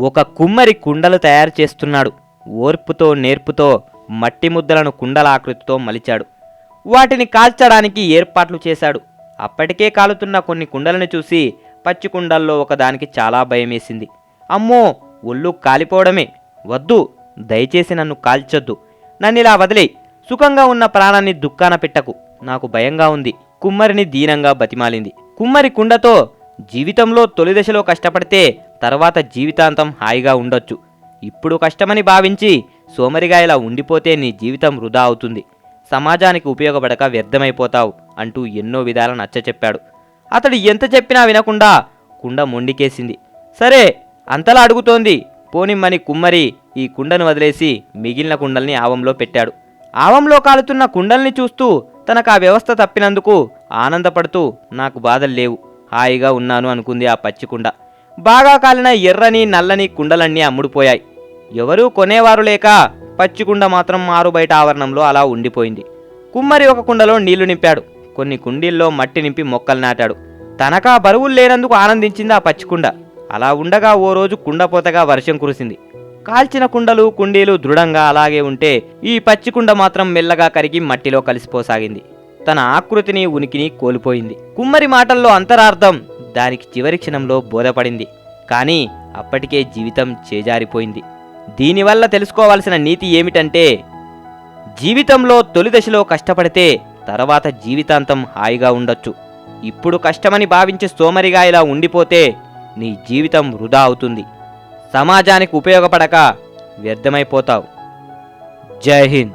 ఒక కుమ్మరి కుండలు తయారు చేస్తున్నాడు. ఓర్పుతో నేర్పుతో మట్టి ముద్దలను కుండల ఆకృతితో మలిచాడు. వాటిని కాల్చడానికి ఏర్పాట్లు చేశాడు. అప్పటికే కాలుతున్న కొన్ని కుండలను చూసి పచ్చి కుండల్లో ఒకదానికి చాలా భయమేసింది. అమ్మో ఒళ్ళు కాలిపోవడమే. వద్దు దయచేసి నన్ను కాల్చొద్దు. నన్నిలా వదిలే సుఖంగా ఉన్న ప్రాణాన్ని దుఃఖాన పెట్టకు. నాకు భయంగా ఉంది. కుమ్మరిని దీనంగా బతిమాలింది. కుమ్మరి కుండతో జీవితంలో తొలి దశలో కష్టపడితే తర్వాత జీవితాంతం హాయిగా ఉండొచ్చు. ఇప్పుడు కష్టమని భావించి సోమరిగా ఇలా ఉండిపోతే నీ జీవితం వృధా అవుతుంది. సమాజానికి ఉపయోగపడక వ్యర్థమైపోతావు అంటూ ఎన్నో విధాల నచ్చచెప్పాడు అతడు ఎంత చెప్పినా వినకుండా కుండ మొండికేసింది. సరే అంతలా అడుగుతోంది. పోనిమ్మని కుమ్మరి ఈ కుండను వదిలేసి మిగిలిన కుండల్ని ఆవంలో పెట్టాడు. ఆవంలో కాలుతున్న కుండల్ని చూస్తూ తనకు ఆ వ్యవస్థ తప్పినందుకు ఆనందపడుతూ నాకు బాధలు లేవు. హాయిగా ఉన్నాను అనుకుంది ఆ పచ్చి కుండ. బాగా కాలిన ఎర్రని నల్లని కుండలన్నీ అమ్ముడుపోయాయి. ఎవరూ కొనేవారు లేక పచ్చి కుండ మాత్రం మారు బయట ఆవరణంలో అలా ఉండిపోయింది. కుమ్మరి ఒక కుండలో నీళ్ళు నింపాడు. కొన్ని కుండీల్లో మట్టి నింపి మొక్కలు నాటాడు. తనకా బరువులు లేనందుకు ఆనందించింది ఆ పచ్చికుండ అలా ఉండగా ఓ రోజు కుండపోతగా వర్షం కురిసింది. కాల్చిన కుండలు కుండీలు దృఢంగా అలాగే ఉంటే ఈ పచ్చికుండ మాత్రం మెల్లగా కరిగి మట్టిలో కలిసిపోసాగింది. తన ఆకృతిని ఉనికిని కోల్పోయింది. కుమ్మరి మాటల్లో అంతరార్థం దానికి చివరి క్షణంలో బోధపడింది. కానీ అప్పటికే జీవితం చేజారిపోయింది. దీనివల్ల తెలుసుకోవాల్సిన నీతి ఏమిటంటే జీవితంలో తొలి దశలో కష్టపడితే తర్వాత జీవితాంతం హాయిగా ఉండొచ్చు. ఇప్పుడు కష్టమని భావించి సోమరిగా ఇలా ఉండిపోతే నీ జీవితం వృధా అవుతుంది. సమాజానికి ఉపయోగపడక వ్యర్థమైపోతావు. జై హింద్.